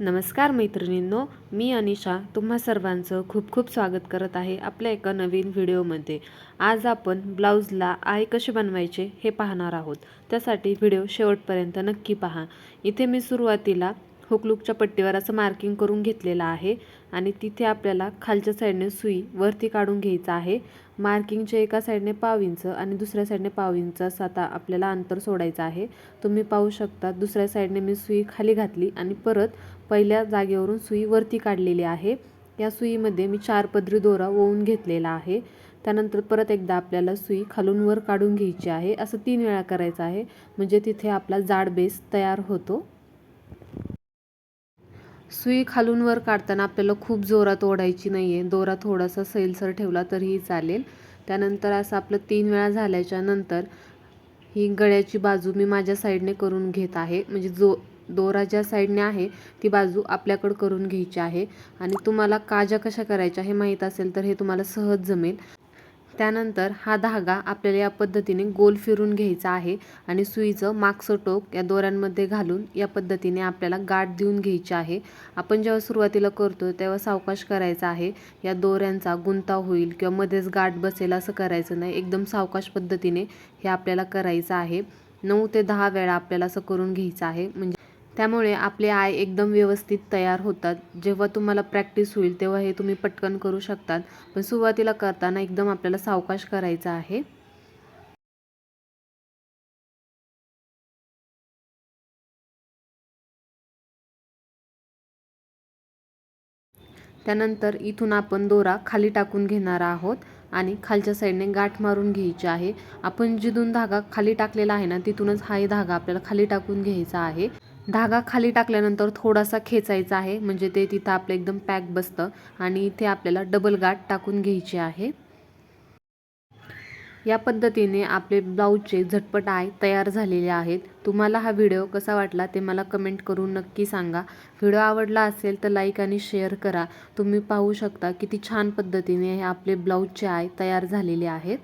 नमस्कार मैत्रिणींनो मी अनिशा तुम्हा सर्वांचं खूप खूप स्वागत करत आहे आपल्या एका नवीन व्हिडिओमध्ये. आज आपण ब्लाऊजला आय कसे बनवायचे हे पाहणार आहोत. त्यासाठी व्हिडिओ शेवटपर्यंत नक्की पहा. इथे मी सुरुवातीला हुकलूकच्या पट्टीवर असं मार्किंग करून घेतलेलं आहे. आणि तिथे आपल्याला खालच्या साईडने सुई वरती काढून घ्यायचं आहे. मार्किंगच्या एका साईडने पाव इंच आणि दुसऱ्या साईडने पाव इंच असं आता आपल्याला अंतर सोडायचं आहे. तुम्ही पाहू शकता दुसऱ्या साईडने मी सुई खाली घातली आणि परत पहिल्या जागेवरून सुई वरती काढलेली आहे. या सुईमध्ये मी चार पदरी दोरा ओवून घेतलेला आहे. त्यानंतर परत एकदा आपल्याला सुई खालून वर काढून घ्यायची आहे. असं तीन वेळा करायचं आहे. म्हणजे तिथे आपला जाड बेस तयार होतो. सुई खालून वर काढताना आपल्याला खूप जोरात ओढायची नाही आहे दोरा थोडासा सैलसर ठेवला तरीही चालेल. त्यानंतर असं आपलं तीन वेळा झाल्याच्यानंतर ही गळ्याची बाजू मी माझ्या साईडने करून घेत आहे. म्हणजे जो दोरा ज्या साईडने आहे ती बाजू आपल्याकडं करून घ्यायची आहे. आणि तुम्हाला काजा कशा करायच्या हे माहीत असेल तर हे तुम्हाला सहज जमेल. त्यानंतर हा धागा आपल्याला या पद्धतीने गोल फिरून घ्यायचा आहे आणि सुईचं मागचं टोक या दोऱ्यांमध्ये घालून या पद्धतीने आपल्याला गाठ देऊन घ्यायची आहे. आपण जेव्हा सुरुवातीला करतो तेव्हा सावकाश करायचा आहे. या दोऱ्यांचा गुंता होईल किंवा मध्येच गाठ बसेल असं करायचं नाही. एकदम सावकाश पद्धतीने हे आपल्याला करायचं आहे. नऊ ते दहा वेळा आपल्याला असं करून घ्यायचं आहे. म्हणजे त्यामुळे आपले आय एकदम व्यवस्थित तयार होतात. जेव्हा तुम्हाला प्रॅक्टिस होईल तेव्हा हे तुम्ही पटकन करू शकतात. पण सुरुवातीला करताना एकदम आपल्याला सावकाश करायचा आहे. त्यानंतर इथून आपण दोरा खाली टाकून घेणार आहोत आणि खालच्या साईडने गाठ मारून घ्यायची आहे. आपण जिथून धागा खाली टाकलेला आहे ना तिथूनच हाही धागा आपल्याला खाली टाकून घ्यायचा आहे. धागा खाली टाकल्यानंतर थोडासा खेचायचा आहे. म्हणजे ते तिथं आपलं एकदम पॅक बसतं आणि इथे आपल्याला डबल गाठ टाकून घ्यायची आहे. या पद्धतीने आपले ब्लाऊजचे झटपट आय तयार झालेले आहेत. तुम्हाला हा व्हिडिओ कसा वाटला ते मला कमेंट करून नक्की सांगा. व्हिडिओ आवडला असेल तर लाईक आणि शेअर करा. तुम्ही पाहू शकता किती छान पद्धतीने हे आपले ब्लाऊजचे आय तयार झालेले आहेत.